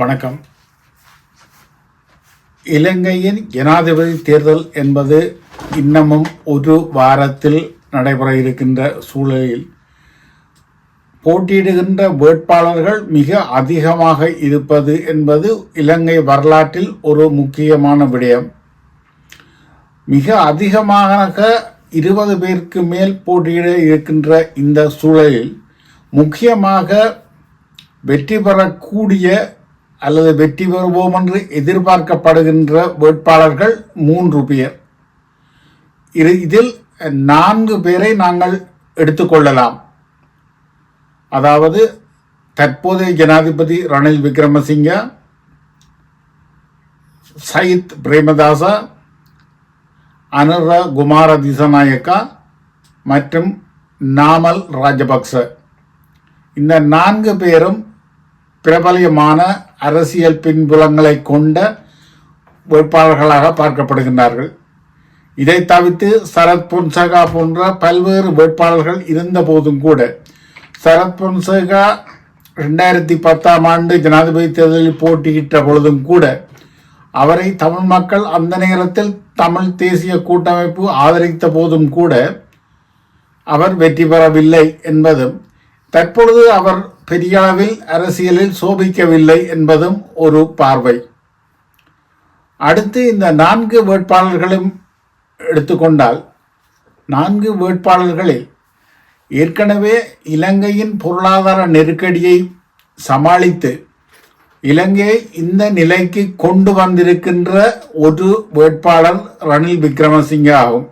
வணக்கம். இலங்கையின் ஜனாதிபதி தேர்தல் என்பது இன்னமும் ஒரு வாரத்தில் நடைபெற இருக்கின்ற சூழலில் போட்டியிடுகின்ற வேட்பாளர்கள் மிக அதிகமாக இருப்பது என்பது இலங்கை வரலாற்றில் ஒரு முக்கியமான விடயம். மிக அதிகமாக இருபது பேருக்கு மேல் போட்டியிட இருக்கின்ற இந்த சூழலில் முக்கியமாக வெற்றி பெறக்கூடிய அல்லது வெற்றி பெறுவோம் என்று எதிர்பார்க்கப்படுகின்ற வேட்பாளர்கள் மூன்று பேர். இது இதில் நான்கு பேரை நாங்கள் எடுத்துக்கொள்ளலாம். அதாவது தற்போதைய ஜனாதிபதி ரணில் விக்ரமசிங்க சயித் பிரேமதாச அனுர குமார திசநாயக்கா மற்றும் நாமல் ராஜபக்ச. இந்த நான்கு பேரும் பிரபலியமான அரசியல் பின்புலங்களை கொண்ட வேட்பாளர்களாக பார்க்கப்படுகின்றார்கள். இதை தவிர்த்து சரத் பொன்சகா போன்ற பல்வேறு வேட்பாளர்கள் இருந்த போதும் கூட சரத் பொன்சகா ரெண்டாயிரத்தி பத்தாம் ஆண்டு ஜனாதிபதி தேர்தலில் போட்டியிட்ட பொழுதும் கூட அவரை தமிழ் மக்கள் அந்த நேரத்தில் தமிழ் தேசிய கூட்டமைப்பு ஆதரித்த போதும் கூட அவர் வெற்றி பெறவில்லை என்பதும் தற்பொழுது அவர் பெரியாவில் அரசியலில் சோபிக்கவில்லை என்பதும் ஒரு பார்வை. அடுத்து இந்த நான்கு வேட்பாளர்களும் எடுத்துக்கொண்டால் நான்கு வேட்பாளர்களில் ஏற்கனவே இலங்கையின் பொருளாதார நெருக்கடியை சமாளித்து இலங்கையை இந்த நிலைக்கு கொண்டு வந்திருக்கின்ற ஒரு வேட்பாளர் ரணில் விக்ரமசிங்க ஆகும்.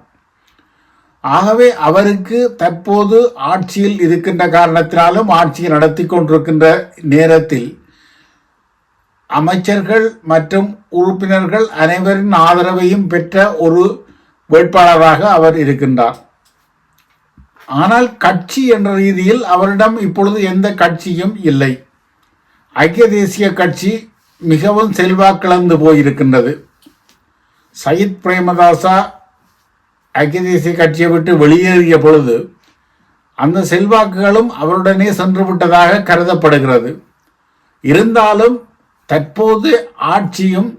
ஆகவே அவருக்கு தற்போது ஆட்சியில் இருக்கின்ற காரணத்தினாலும் ஆட்சியை நடத்தி கொண்டிருக்கின்ற நேரத்தில் அமைச்சர்கள் மற்றும் உறுப்பினர்கள் அனைவரின் ஆதரவையும் பெற்ற ஒரு வேட்பாளராக அவர் இருக்கின்றார். ஆனால் கட்சி என்ற ரீதியில் அவரிடம் இப்பொழுது எந்த கட்சியும் இல்லை. ஐக்கிய தேசிய கட்சி மிகவும் செல்வாக்கிழந்து போயிருக்கின்றது. சயித் பிரேமதாசா ஐக்கிய தேசிய கட்சியை விட்டு வெளியேறிய பொழுது அந்த செல்வாக்குகளும் அவருடனே சென்று விட்டதாக கருதப்படுகிறது. இருந்தாலும் தற்போது ஆட்சியும்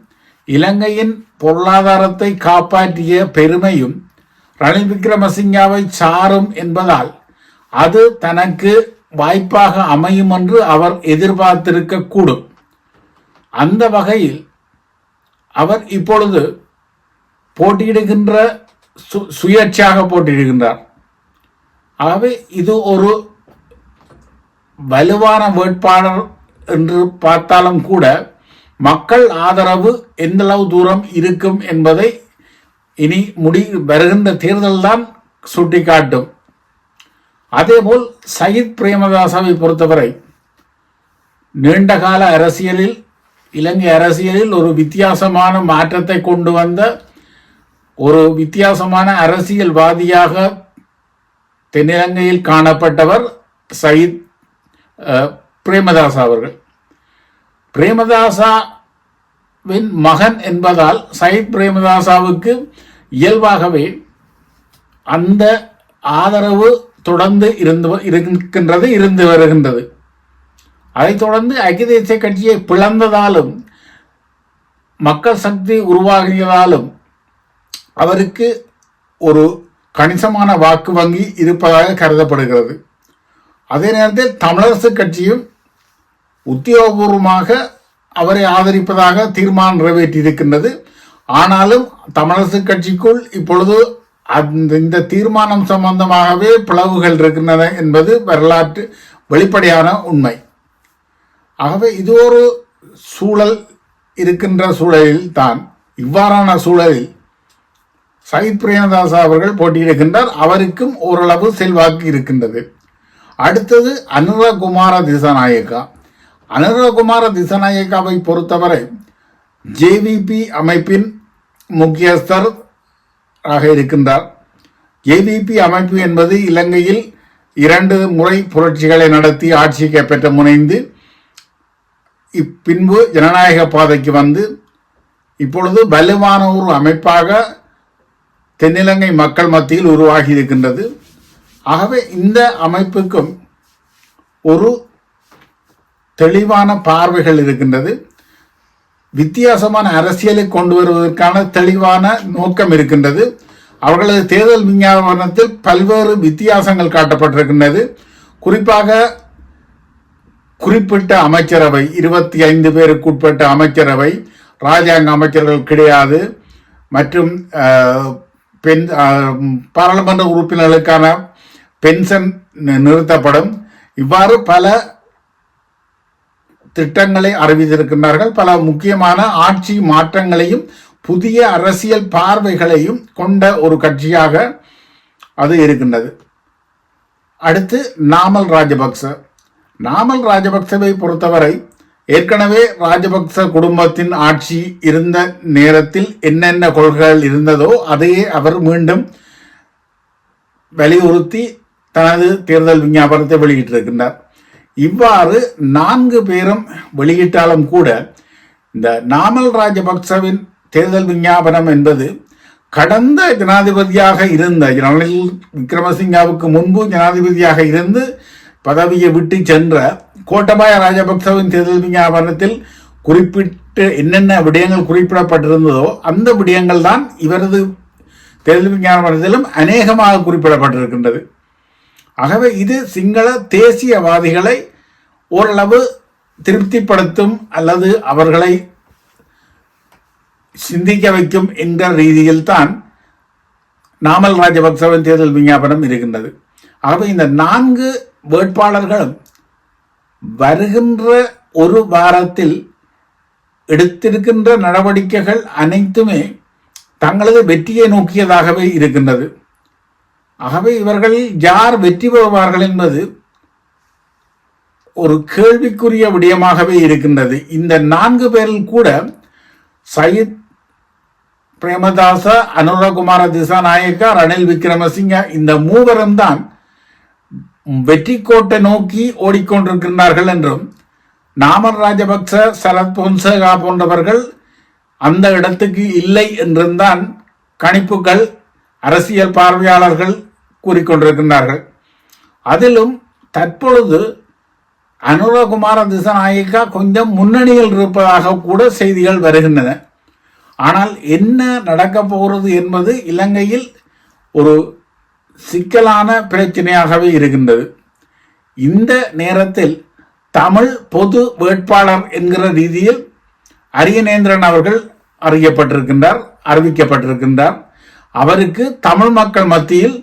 இலங்கையின் பொருளாதாரத்தை காப்பாற்றிய பெருமையும் ரணில் விக்ரமசிங்காவை சாரும் என்பதால் அது தனக்கு வாய்ப்பாக அமையும் என்று அவர் எதிர்பார்த்திருக்க கூடும் அந்த வகையில் அவர் இப்பொழுது போட்டியிடுகின்ற சு சுயேட்சையாக போட்டிருக்கின்றார் ஆகவே இது ஒரு வலுவான வேட்பாளர் என்று பார்த்தாலும் கூட மக்கள் ஆதரவு எந்தளவு தூரம் இருக்கும் என்பதை இனி முடி வருகின்ற தேர்தல் தான் சுட்டிக்காட்டும். அதேபோல் சயித் பிரேமதாசாவை பொறுத்தவரை நீண்டகால அரசியலில் இலங்கை அரசியலில் ஒரு வித்தியாசமான மாற்றத்தை கொண்டு வந்த ஒரு வித்தியாசமான அரசியல்வாதியாக தென்னிலங்கையில் காணப்பட்டவர் சயித் பிரேமதாசா அவர்கள். பிரேமதாசாவின் மகன் என்பதால் சயித் பிரேமதாசாவுக்கு இயல்பாகவே அந்த ஆதரவு தொடர்ந்து இருந்து இருக்கின்றது இருந்து வருகின்றது. அதைத் தொடர்ந்து ஐக்கிய தேசிய கட்சியை பிளந்ததாலும் மக்கள் சக்தி உருவாகியதாலும் அவருக்கு ஒரு கணிசமான வாக்கு வங்கி இருப்பதாக கருதப்படுகிறது. அதே நேரத்தில் தமிழரசு கட்சியும் உத்தியோகபூர்வமாக அவரை ஆதரிப்பதாக தீர்மானம் நிறைவேற்றியிருக்கின்றது. ஆனாலும் தமிழரசு கட்சிக்குள் இப்பொழுது அந்த இந்த தீர்மானம் சம்பந்தமாகவே பிளவுகள் இருக்கின்றன என்பது வரலாற்று வெளிப்படையான உண்மை. ஆகவே இது ஒரு சூழல் இருக்கின்ற சூழலில் தான் இவ்வாறான சூழலில் சயித் பிரேமதாசா அவர்கள் போட்டியிடுகின்றார். அவருக்கும் ஓரளவு செல்வாக்கு இருக்கின்றது. அடுத்தது அனுரகுமார திசாநாயக்கா. அனுரகுமார திசாநாயக்காவை பொறுத்தவரை ஜேவிபி அமைப்பின் முக்கியஸ்தர் ஆக இருக்கின்றார். ஜேவிபி அமைப்பு என்பது இலங்கையில் இரண்டு முறை புரட்சிகளை நடத்தி ஆட்சி கைப்பற்ற முனைந்து இப்பின்பு ஜனநாயக பாதைக்கு வந்து இப்பொழுது வலுவான ஒரு அமைப்பாக தென்னிலங்கை மக்கள் மத்தியில் உருவாகி இருக்கின்றது ஆகவே இந்த அமைப்புக்கும் ஒரு தெளிவான பார்வைகள் இருக்கின்றது. வித்தியாசமான அரசியலை கொண்டு வருவதற்கான தெளிவான நோக்கம் இருக்கின்றது. அவர்களது தேர்தல் விஞ்ஞாபனத்தில் பல்வேறு வித்தியாசங்கள் காட்டப்பட்டிருக்கின்றது. குறிப்பாக குறிப்பிட்ட அமைச்சரவை இருபத்தி ஐந்து பேருக்கு உட்பட்ட அமைச்சரவை ராஜாங்க அமைச்சர்கள் கிடையாது. மற்றும் பெண் பாராளுமன்ற உறுப்பினர்களுக்கான பென்ஷன் நிறுத்தப்படும். இவ்வாறு பல திட்டங்களை அறிவித்திருக்கின்றார்கள். பல முக்கியமான ஆட்சி மாற்றங்களையும் புதிய அரசியல் பார்வைகளையும் கொண்ட ஒரு கட்சியாக அது இருக்கின்றது. அடுத்து நாமல் ராஜபக்ச. நாமல் ராஜபக்சவை பொறுத்தவரை ஏற்கனவே ராஜபக்ச குடும்பத்தின் ஆட்சி இருந்த நேரத்தில் என்னென்ன கொள்கைகள் இருந்ததோ அதையே அவர் மீண்டும் வலியுறுத்தி தனது தேர்தல் விஞ்ஞாபனத்தை வெளியிட்டிருக்கின்றார். இவ்வாறு நான்கு பேரும் வெளியிட்டாலும் கூட இந்த நாமல் ராஜபக்சவின் தேர்தல் விஞ்ஞாபனம் என்பது கடந்த ஜனாதிபதியாக இருந்த ரணில் விக்ரமசிங்காவுக்கு முன்பு ஜனாதிபதியாக இருந்து பதவியை விட்டு சென்ற கோட்டபாய ராஜபக்சவின் தேர்தல் விஞ்ஞாபனத்தில் குறிப்பிட்டு என்னென்ன விடயங்கள் குறிப்பிடப்பட்டிருந்ததோ அந்த விடயங்கள் தான் இவரது தேர்தல் விஞ்ஞாபனத்திலும் அநேகமாக குறிப்பிடப்பட்டிருக்கின்றது. ஆகவே இது சிங்கள தேசியவாதிகளை ஓரளவு திருப்திப்படுத்தும் அல்லது அவர்களை சிந்திக்க வைக்கும் என்ற ரீதியில் தான் நாமல் ராஜபக்சவின் தேர்தல் விஞ்ஞாபனம் இருக்கின்றது. ஆகவே இந்த நான்கு வேட்பாளர்களும் வருகின்ற ஒரு வாரத்தில் எடுத்திருக்கின்ற நடவடிக்கைகள் அனைத்துமே தங்களது வெற்றியை நோக்கியதாகவே இருக்கின்றது. ஆகவே இவர்களில் யார் வெற்றி பெறுவார்கள் என்பது ஒரு கேள்விக்குரிய விடயமாகவே இருக்கின்றது. இந்த நான்கு பேரில் கூட சயித் பிரேமதாச அனுரகுமார திசாநாயக்கா ரணில் விக்ரமசிங்க இந்த மூவரும் தான் வெற்றி கோட்டை நோக்கி ஓடிக்கொண்டிருக்கின்றார்கள் என்றும் நாமர் ராஜபக்ச சரத் பொன்சேகா போன்றவர்கள் அந்த இடத்துக்கு இல்லை என்றும்தான் கணிப்புகள் அரசியல் பார்வையாளர்கள் கூறிக்கொண்டிருக்கின்றார்கள். அதிலும் தற்பொழுது அனுரகுமார திசநாயக்கா கொஞ்சம் முன்னணியில் இருப்பதாக கூட செய்திகள் வருகின்றன. ஆனால் என்ன நடக்கப் போகிறது என்பது இலங்கையில் ஒரு சிக்கலான பிரச்சனையாகவே இருக்கின்றது. இந்த நேரத்தில் தமிழ் பொது வேட்பாளர் என்கிற ரீதியில் அரியநேந்திரன் அவர்கள் அறியப்பட்டிருக்கின்றார் அறிவிக்கப்பட்டிருக்கின்றார். அவருக்கு தமிழ் மக்கள் மத்தியில்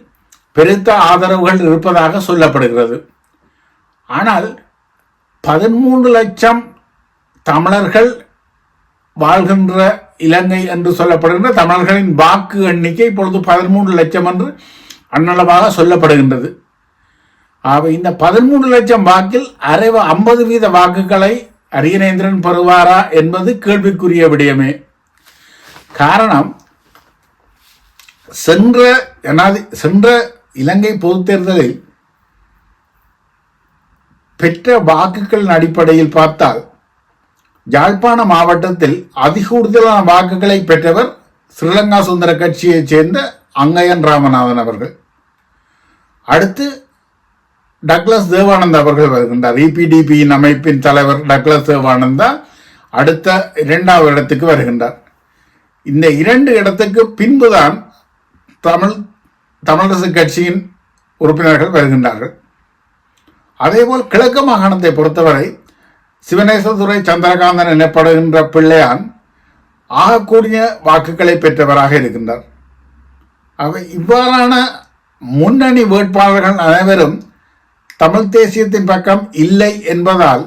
பெருத்த ஆதரவுகள் இருப்பதாக சொல்லப்படுகிறது. ஆனால் பதிமூன்று லட்சம் தமிழர்கள் வாழ்கின்ற இலங்கை என்று சொல்லப்படுகின்ற தமிழர்களின் வாக்கு எண்ணிக்கை இப்பொழுது பதிமூன்று லட்சம் என்று அன்னளவாக சொல்லப்படுகின்றது. ஆக இந்த பதிமூணு லட்சம் வாக்கில் அரை ஐம்பது வீத வாக்குகளை அரியநேந்திரன் பெறுவாரா என்பது கேள்விக்குரிய விடயமே. காரணம் சென்ற ஜனாதி சென்ற இலங்கை பொது தேர்தலில் பெற்ற வாக்குகளின் அடிப்படையில் பார்த்தால் யாழ்ப்பாண மாவட்டத்தில் அதிகூடுதலான வாக்குகளை பெற்றவர் ஸ்ரீலங்கா சுந்தர கட்சியைச் சேர்ந்த அங்கையன் ராமநாதன் அவர்கள். அடுத்து டக்ளஸ் தேவானந்தா அவர்கள் வருகின்றார். இபிடிபியின் அமைப்பின் தலைவர் டக்ளஸ் தேவானந்தா அடுத்த இரண்டாவது இடத்துக்கு வருகின்றார். இந்த இரண்டு இடத்துக்கு பின்புதான் தமிழ் தமிழரசு கட்சியின் உறுப்பினர்கள் வருகின்றார்கள். அதேபோல் கிழக்கு மாகாணத்தை பொறுத்தவரை சிவநேசதுரை சந்திரகாந்தன் எனப்படுகின்ற பிள்ளையான் ஆகக்கூடிய வாக்குகளை பெற்றவராக இருக்கின்றார். அவை இவ்வாறான முன்னணி வேட்பாளர்கள் அனைவரும் தமிழ் தேசியத்தின் பக்கம் இல்லை என்பதால்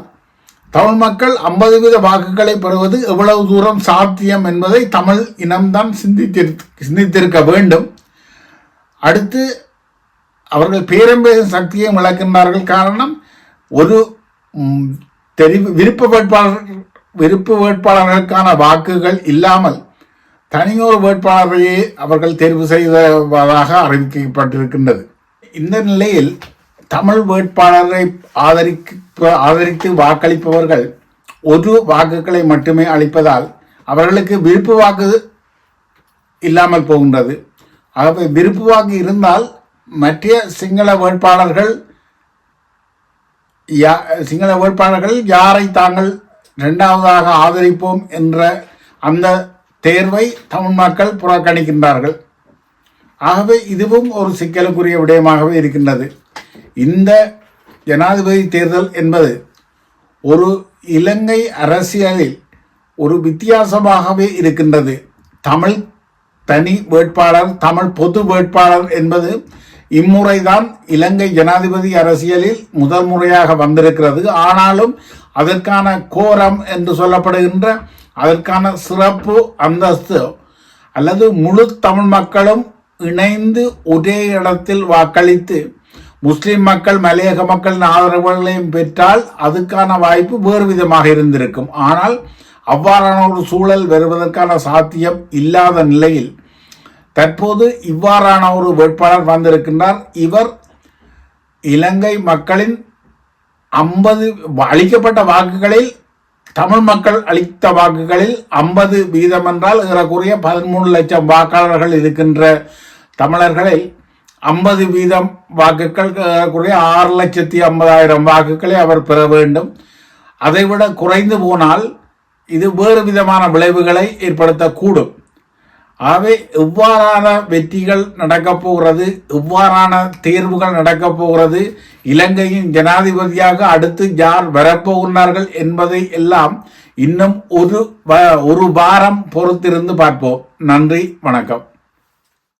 தமிழ் மக்கள் ஐம்பது வீத வாக்குகளை பெறுவது எவ்வளவு தூரம் சாத்தியம் என்பதை தமிழ் இனம்தான் சிந்தித்திரு சிந்தித்திருக்க வேண்டும். அடுத்து அவர்கள் பேரம்பேசும் சக்தியை விளக்கின்றார்கள் காரணம் ஒரு தெரிவு விருப்ப வேட்பாளர் விருப்ப வேட்பாளர்களுக்கான வாக்குகள் இல்லாமல் தனியொரு வேட்பாளரையே அவர்கள் தேர்வு செய்ததாக அறிவிக்கப்பட்டிருக்கின்றது. இந்த நிலையில் தமிழ் வேட்பாளரை ஆதரிக்க ஆதரித்து வாக்களிப்பவர்கள் ஒரு வாக்குகளை மட்டுமே அளிப்பதால் அவர்களுக்கு விருப்பு வாக்கு இல்லாமல் போகின்றது. ஆகவே விருப்பு வாக்கு இருந்தால் மற்ற சிங்கள வேட்பாளர்கள் யா சிங்கள வேட்பாளர்கள் யாரை தாங்கள் இரண்டாவதாக ஆதரிப்போம் என்ற அந்த தேர்வை தமிழ் மக்கள் புறக்கணிக்கின்றார்கள். ஆகவே இதுவும் ஒரு சிக்கலுக்குரிய விடயமாகவே இருக்கின்றது. இந்த ஜனாதிபதி தேர்தல் என்பது ஒரு இலங்கை அரசியலில் ஒரு வித்தியாசமாகவே இருக்கின்றது. தமிழ் தனி வேட்பாளர் தமிழ் பொது வேட்பாளர் என்பது இம்முறைதான் இலங்கை ஜனாதிபதி அரசியலில் முதல் முறையாக வந்திருக்கிறது. ஆனாலும் அதற்கான கோரம் என்று சொல்லப்படுகின்ற அதற்கான சிறப்பு அந்தஸ்து அல்லது முழு தமிழ் மக்களும் இணைந்து ஒரே இடத்தில் வாக்களித்து முஸ்லிம் மக்கள் மலையக மக்களின் ஆதரவுகளையும் பெற்றால் அதுக்கான வாய்ப்பு வேறு விதமாக இருந்திருக்கும். ஆனால் அவ்வாறான ஒரு சூழல் வருவதற்கான சாத்தியம் இல்லாத நிலையில் தற்போது இவ்வாறான ஒரு வேட்பாளர் வந்திருக்கின்றார். இவர் இலங்கை மக்களின் ஐம்பது அளிக்கப்பட்ட வாக்குகளில் தமிழ் மக்கள் அளித்த வாக்குகளில் ஐம்பது வீதம் என்றால் ஏறக்குறைய பதிமூணு லட்சம் வாக்காளர்கள் இருக்கின்ற தமிழர்களில் ஐம்பது வீதம் வாக்குகள் ஏறக்குறைய ஆறு லட்சத்தி ஐம்பதாயிரம் வாக்குகளை அவர் பெற வேண்டும். அதைவிட குறைந்து போனால் இது வேறு விதமான விளைவுகளை ஏற்படுத்தக்கூடும். ஆகவே எவ்வாறான வெற்றிகள் நடக்கப் போகிறது எவ்வாறான தேர்வுகள் நடக்கப் போகிறது இலங்கையின் ஜனாதிபதியாக அடுத்து யார் வரப்போகிறார்கள் என்பதை எல்லாம் இன்னும் ஒரு வ- ஒரு வாரம் பொறுத்திருந்து பார்ப்போம். நன்றி வணக்கம்.